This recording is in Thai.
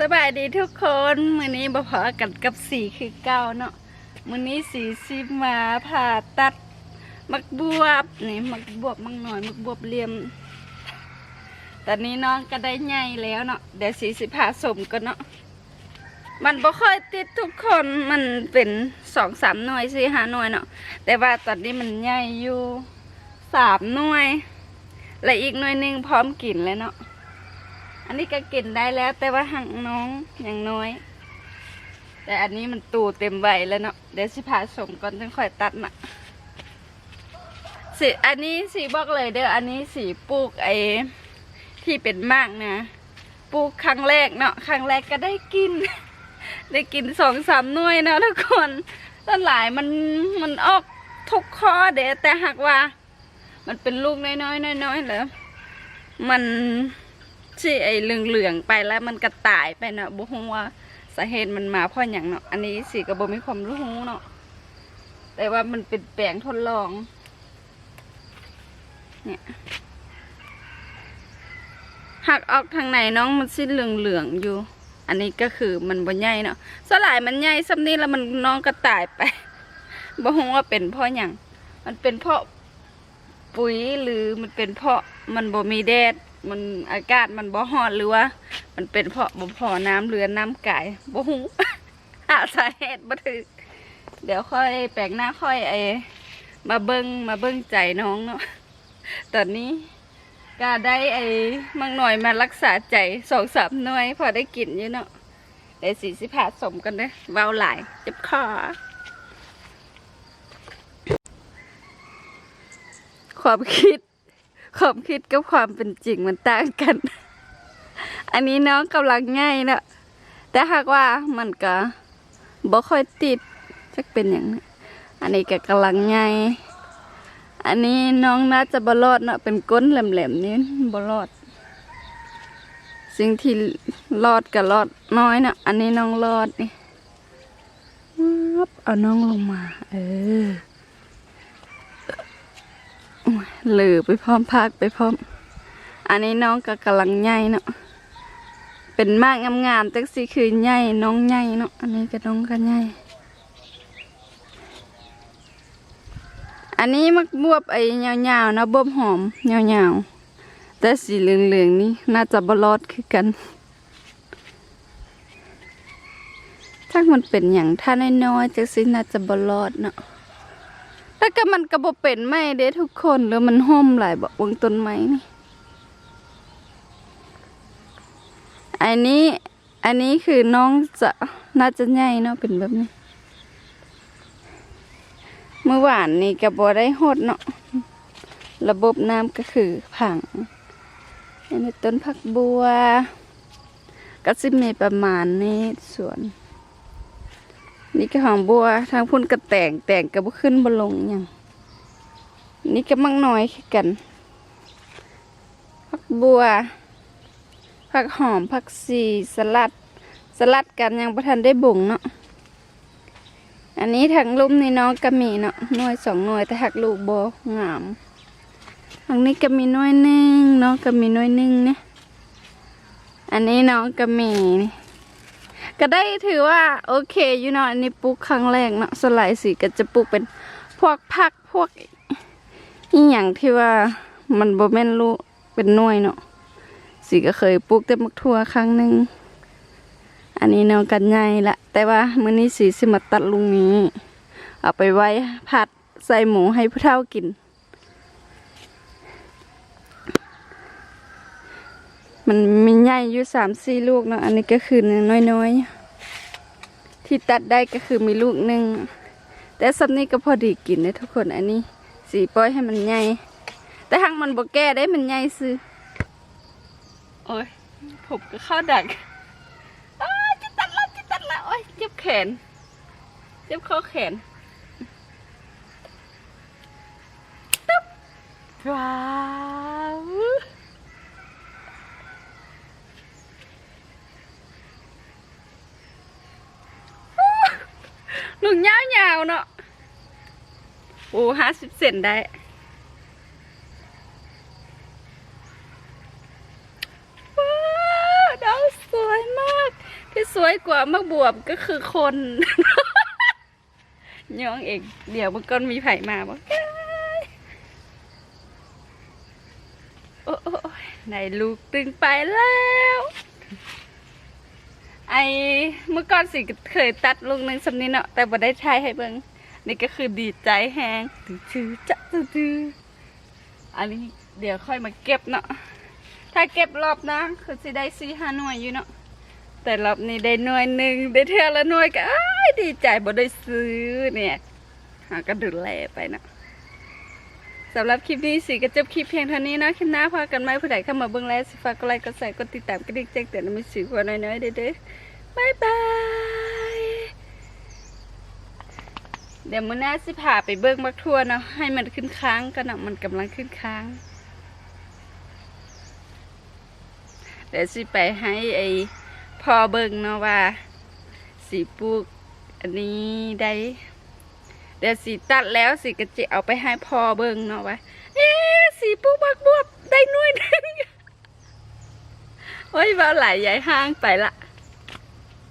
สบายดีทุกคนมือนี้บ่พอกันกับสีคือเก่าเนาะมือนี้สีซิมาผ่าตัด มักบวบนี่มักบวบมักหน่อย มักบวบเลียม ตอนนี้น้องก็ได้ใหญ่แล้วเนาะเดี๋ยวสีสิผ่าสมกันเนาะมันบ่ค่อยติดทุกคนมันเป็นสองสามหน่วยสี่ห้าหน่วยเนาะแต่ว่าตอนนี้มันใหญ่อยู่สามหน่วย และอีกหน่วยหนึ่งพร้อมกินแล้วเนาะ อันนี้ก็กินได้แล้ว แต่ว่าหังน้องอย่างน้อย แต่อันนี้มันตูเต็มใบแล้วเนาะเดี๋ยวสิพาสมก่อนจึงค่อยตัดนะสีอันนี้สีบอกเลยเด้ออันนี้สีปลูกไอ้ที่เป็นมากนะปลูกครั้งแรกเนาะครั้งแรกก็ได้กิน ได้กินสองสามหน่วยนะทุกคนต้นหลายมันมันออกทุกข้อเด้แต่หากว่า มันเป็นลูกน้อยๆน้อยๆแล้วมัน ที่ไอ้เหลืองๆไปแล้วมันกระต่ายไปเนาะบ่ฮู้ว่าสาเหตุมันมาเพราะอย่างเนาะอันนี้สิก็บ่มีความรู้เนาะแต่ว่ามันเป็นแปลงทดลอง เนี่ยหักออกทางไหนน้องมันสิ้นเหลืองๆอยู่ อันนี้ก็คือมันบ่ใหญ่เนาะสลายมันใหญ่ซ้ำนี้แล้วมันน้องกระต่ายไปบ่ฮู้ว่าเป็นเพราะหยังมันเป็นเพราะปุ๋ยหรือมันเป็นเพราะมันบ่มีแดด มันอากาศมันบ่ฮอดหรือว่ามันเป็นเพราะบ่พอน้ำเรือน้ำไก่บ่ฮู้หาสาเหตุบ่ถึกเดี๋ยวค่อยแปลงหน้าค่อยไอมาเบิ่งมาเบิ่งใจน้องเนาะตอนนี้ก็ได้ไอ้มังหน่อยมารักษาใจสองสามหน่วย พอได้กินอยู่เนาะได้สีสิผาสมกันเด้เว้าหลายจ็บคอความคิด ความคิดกับความเป็นจริงมันต่างกัน อันนี้น้องกำลังง่ายนะแต่หากว่ามันก็บ่ค่อยติดจักเป็นอย่างนั้นอันนี้ก็กำลังง่ายอันนี้น้องน่าจะบรอดเนาะเป็นก้นแหลมๆนี้บรอด สิ่งที่รอดก็รอดน้อยเนาะอันนี้น้องรอดนี่เอาน้องลงมา เออ เหลือไปพร้อมภาคไปพร้อม อันนี้น้องก็กำลังใหญ่เนาะเป็นมากงามๆแต่สิคือใหญ่น้องใหญ่เนาะอันนี้ก็น้องก็ใหญ่อันนี้มักบวบไอ้ยาวๆนะบวบหอมยาวๆแต่สีเหลืองๆนี่น่าจะบรอดคือกันถ้ามันเป็นอย่างถ้าน้อยๆจักสิน่าจะบรอดเนาะ แล้วก็มันก็บ่เป็นไม้เด้ทุกคนแล้วมันห่มหลายบวงต้นไม้นี่อันนี้อันนี้คือน้องจะน่าจะใหญ่เนาะเป็นแบบนี้ เมื่อวานนี่ก็บ่ได้หดเนาะระบบน้ำก็คือผังอันนี้ต้นผักบัว ก็สิมีประมาณนี้สวน นี่ก็หอมบัวทางพุ่นกระแต่งแต่งกระบุขึ้นบลงอย่างนี่ก็มักน้อยกันผักบัวผักหอมผักสีสลัด สลัดกันยังประทันได้บุ่งเนาะอันนี้ทางลุ่มนี่น้องก็มีเนาะหน่วยสองหน่วยแต่หักลูกโบงามทางนี้ก็มีหน่วยหนึ่งน้องก็มีหน่วยหนึ่งเนี่ยอันนี้น้องก็มีนี่ ก็ได้ถือว่าโอเคอยู่เนาะอันนี้ปลูกครั้งแรกเนาะสไลด์สีก็จะปลูกเป็นพวกผักพวกอีหยังที่ว่ามันบ่แม่นลูกเป็นน่วยเนาะสีก็เคยปลูกแต่มักทั่วครั้งหนึ่งอันนี้เนาะกันใหญ่ละแต่ว่ามื้อนี้สีสิมาตัดลุงนี้ เอาไปไว้ผัดใส่หมูให้ผู้เฒ่ากิน มันมีใหญ่อยู่สามสี่ลูกเนาะอันนี้ก็คือน้อยๆ ที่ตัดได้ก็คือมีลูกหนึ่งแต่สับนี้ก็พอดีกินนะทุกคนอันนี้ สีปล่อยให้มันใหญ่แต่หางมันบ่แก้ได้มันใหญ่ซื้อโอ้ยผมก็เข้าดักจะตัดละจะตัดละโอ้ยเจ็บแขนเจ็บข้อแขนตึ๊บว้าว ลูกยาวๆเนาะโอ้ห้าสิบเซนได้ว้าวดาวสวยมาก ที่สวยกว่ามักบวบก็คือคนย้องเองเดี๋ยวมันก็มีไผ่มาบอกโอ้โอ้โอ้ยในลูกตึงไปแล้ว ไอเมื่อก่อนสิเคยตัดลูกหนึ่งสำนี้เนาะแต่บ่ได้ใช้ให้เบิงนี่ก็คือดีใจแฮงถือจะถืออันนี้เดี๋ยวค่อยมาเก็บเนาะถ้าเก็บรอบนะคือสิได้สี่ห้าหน่วยอยู่เนาะแต่รอบนี้ได้หน่วยหนึ่งได้เท่าละหน่วยก็ดีใจบ่ได้ซื้อเนี่ยหาก็ดูแลไปเนาะ สำหรับคลิปนี้สิก็จบคลิปเพียงเท่านี้นะคลิปหน้าพากันไหมผู้ใดเข้ามาเบิ่งแล้วสิฝากกดไลค์กดแชร์กดติดตามกระดิ่งแจ้งเตือนม่สื่อหัวน้อยๆเด้อเด้บายบายเดี๋ยวมื้อหน้าสิพาไปเบิ่งบักทั่วเนาะให้มันขึ้นค้างกันเนาะมันกำลังขึ้นค้าง เดี๋ยวสิไปให้ไอ้พ่อเบิ่งเนาะว่าสีปลูกอันนี้ได้ ดี๋ยวสีตัดแล้วสีก็จะเอาไปให้พ่อเบิ่งเนาะว่าเอ๊สีปูบักบวบได้หน่วยหนึงโอ้ยว่าหลายใหญ่ห้างไปละ